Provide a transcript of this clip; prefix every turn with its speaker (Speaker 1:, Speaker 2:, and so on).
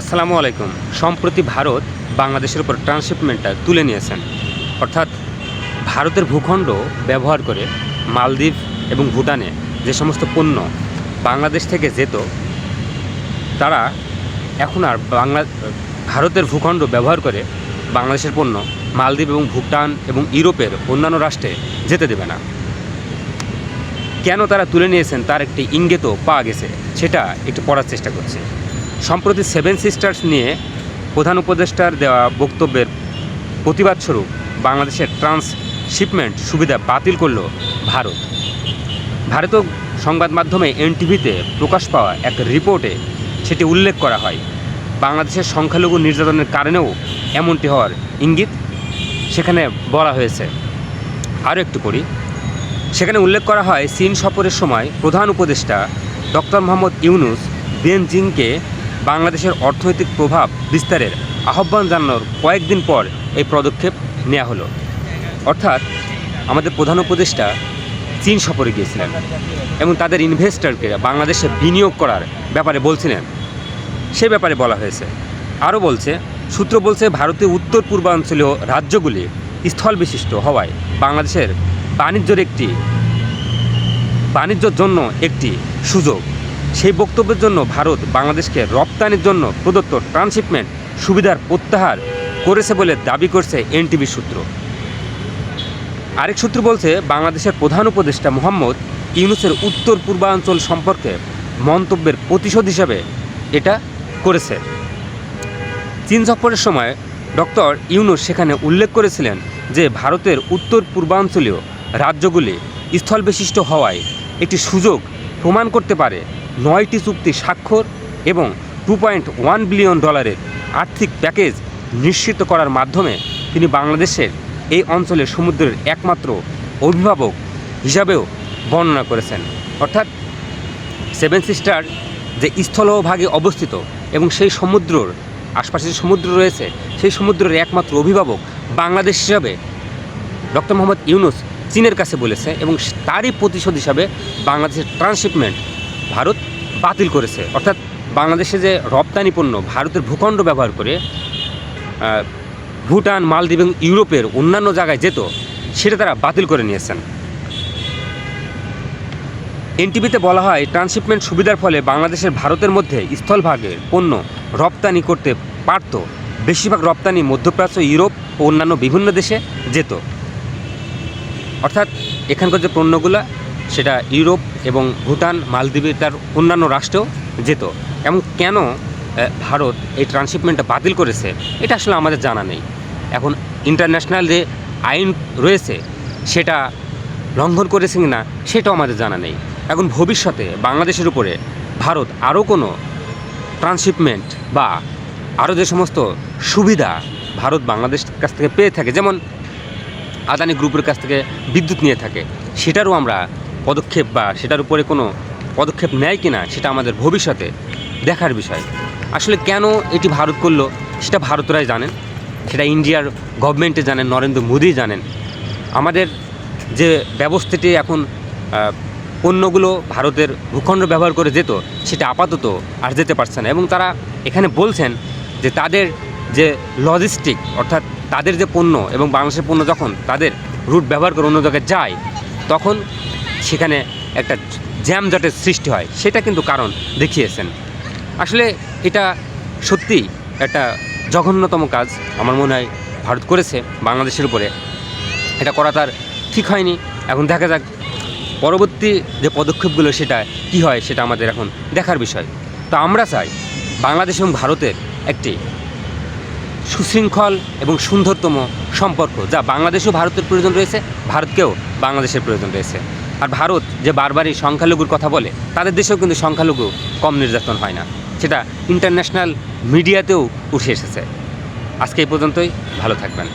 Speaker 1: আসসালামু আলাইকুম। সম্প্রতি ভারত বাংলাদেশের উপর ট্রান্সশিপমেন্টটা তুলে নিয়েছেন। অর্থাৎ ভারতের ভূখণ্ড ব্যবহার করে মালদ্বীপ এবং ভুটানে যে সমস্ত পণ্য বাংলাদেশ থেকে যেত, তারা এখন আর বাংলা, ভারতের ভূখণ্ড ব্যবহার করে বাংলাদেশের পণ্য মালদ্বীপ এবং ভুটান এবং ইউরোপের অন্যান্য রাষ্ট্রে যেতে দেবে না। কেন তারা তুলে নিয়েছেন তার একটি ইঙ্গিতও পাওয়া গেছে, সেটা একটু পড়ার চেষ্টা করছে। সম্প্রতি সেভেন সিস্টার্স নিয়ে প্রধান উপদেষ্টার দেওয়া বক্তব্যের প্রতিবাদস্বরূপ বাংলাদেশের ট্রান্সশিপমেন্ট সুবিধা বাতিল করল ভারত। ভারতীয় সংবাদ মাধ্যমে এনটিভিতে প্রকাশ পাওয়া এক রিপোর্টে সেটি উল্লেখ করা হয়, বাংলাদেশের সংখ্যালঘু নির্যাতনের কারণেও এমনটি হওয়ার ইঙ্গিত সেখানে বলা হয়েছে। আরও একটু করি সেখানে উল্লেখ করা হয়, চীন সফরের সময় প্রধান উপদেষ্টা ডক্টর মোহাম্মদ ইউনুস বেনজিংকে বাংলাদেশের অর্থনৈতিক প্রভাব বিস্তারের আহ্বান জানানোর কয়েকদিন পর এই পদক্ষেপ নেওয়া হলো। অর্থাৎ আমাদের প্রধান উপদেষ্টা চীন সফরে গিয়েছিলেন এবং তাদের ইনভেস্টরকে বাংলাদেশে বিনিয়োগ করার ব্যাপারে বলছিলেন। সে ব্যাপারে বলা হয়েছে। আরও বলছে, সূত্র বলছে ভারতীয় উত্তর পূর্বাঞ্চলীয় রাজ্যগুলি স্থল বিশিষ্ট হওয়ায় বাংলাদেশের বাণিজ্যের একটি বাণিজ্যর জন্য একটি সুযোগ। সেই বক্তব্যের জন্য ভারত বাংলাদেশকে রপ্তানির জন্য প্রদত্ত ট্রান্সশিপমেন্ট সুবিধার প্রত্যাহার করেছে বলে দাবি করছে এনটিভি সূত্র। আরেক সূত্র বলছে, বাংলাদেশের প্রধান উপদেষ্টা মোহাম্মদ ইউনুসের উত্তর পূর্বাঞ্চল সম্পর্কে মন্তব্যের প্রতিশোধ হিসাবে এটা করেছে। চীন সফরের সময় ডক্টর ইউনুস সেখানে উল্লেখ করেছিলেন যে, ভারতের উত্তর পূর্বাঞ্চলীয় রাজ্যগুলি স্থলবিশিষ্ট হওয়ায় একটি সুযোগ প্রমাণ করতে পারে নয়টি চুক্তি স্বাক্ষর এবং টু পয়েন্ট ওয়ান বিলিয়ন ডলারের আর্থিক প্যাকেজ নিশ্চিত করার মাধ্যমে তিনি বাংলাদেশের এই অঞ্চলে সমুদ্রের একমাত্র অভিভাবক হিসাবেও বর্ণনা করেছেন। অর্থাৎ সেভেন সিস্টার যে স্থলভাগে অবস্থিত এবং সেই সমুদ্রর আশপাশে যে সমুদ্র রয়েছে, সেই সমুদ্রের একমাত্র অভিভাবক বাংলাদেশ হিসাবে ডক্টর মোহাম্মদ ইউনুস চীনের কাছে বলেছে এবং তারই প্রতিশোধ হিসাবে বাংলাদেশের ট্রান্সশিপমেন্ট ভারত বাতিল করেছে। অর্থাৎ বাংলাদেশে যে রপ্তানি পণ্য ভারতের ভূখণ্ড ব্যবহার করে ভুটান, মালদ্বীপ এবং ইউরোপের অন্যান্য জায়গায় যেত, সেটা তারা বাতিল করে নিয়েছেন। এনটিভিতে বলা হয়, ট্রান্সশিপমেন্ট সুবিধার ফলে বাংলাদেশের ভারতের মধ্যে স্থলভাগের পণ্য রপ্তানি করতে পারত। বেশিরভাগ রপ্তানি মধ্যপ্রাচ্য, ইউরোপ ও অন্যান্য বিভিন্ন দেশে যেত। অর্থাৎ এখানকার যে পণ্যগুলো সেটা ইউরোপ এবং ভুটান, মালদ্বীপের তার অন্যান্য রাষ্ট্রেও যেত। এবং কেন ভারত এই ট্রান্সশিপমেন্টটা বাতিল করেছে, এটা আসলে আমাদের জানা নেই। এখন ইন্টারন্যাশনাল যে আইন রয়েছে, সেটা লঙ্ঘন করেছে কি না সেটাও আমাদের জানা নেই। এখন ভবিষ্যতে বাংলাদেশের উপরে ভারত আরও কোনো ট্রান্সশিপমেন্ট বা আরও যে সমস্ত সুবিধা ভারত বাংলাদেশ কাছ থেকে পেয়ে থাকে, যেমন আদানি গ্রুপের কাছ থেকে বিদ্যুৎ নিয়ে থাকে, সেটারও আমরা পদক্ষেপ বা সেটার উপরে কোনো পদক্ষেপ নেয় কিনা সেটা আমাদের ভবিষ্যতে দেখার বিষয়। আসলে কেন এটি ভারত করল, সেটা ভারতরাই জানেন, সেটা ইন্ডিয়ার গভর্নমেন্টে জানেন, নরেন্দ্র মোদী জানেন। আমাদের যে ব্যবস্থাটি এখন পণ্যগুলো ভারতের ভূখণ্ড ব্যবহার করে যেত, সেটা আপাতত আর যেতে পারছে না। এবং তারা এখানে বলছেন যে তাদের যে লজিস্টিক অর্থাৎ তাদের যে পণ্য এবং বাংলাদেশের পণ্য যখন তাদের রুট ব্যবহার করে অন্য জায়গায় যায়, তখন সেখানে একটা জ্যামজটের সৃষ্টি হয়, সেটা কিন্তু কারণ দেখিয়েছেন। আসলে এটা সত্যি একটা জঘন্যতম কাজ, আমার মনে হয় ভারত করেছে বাংলাদেশের উপরে। এটা করা তার ঠিক হয়নি। এখন দেখা যাক পরবর্তী যে পদক্ষেপগুলো সেটা কি হয়, সেটা আমাদের এখন দেখার বিষয়। তো আমরা চাই বাংলাদেশ এবং ভারতের একটি সুশৃঙ্খল এবং সুন্দরতম সম্পর্ক, যা বাংলাদেশেও ভারতের প্রয়োজন রয়েছে, ভারতকেও বাংলাদেশের প্রয়োজন রয়েছে। আর ভারত যে বারবারই সংখ্যালঘুর কথা বলে, তাদের দেশেও কিন্তু সংখ্যালঘু কম নির্যাতন হয় না। সেটা ইন্টারন্যাশনাল মিডিয়াতেও উঠে এসেছে। আজকে এই পর্যন্তই, ভালো থাকবেন।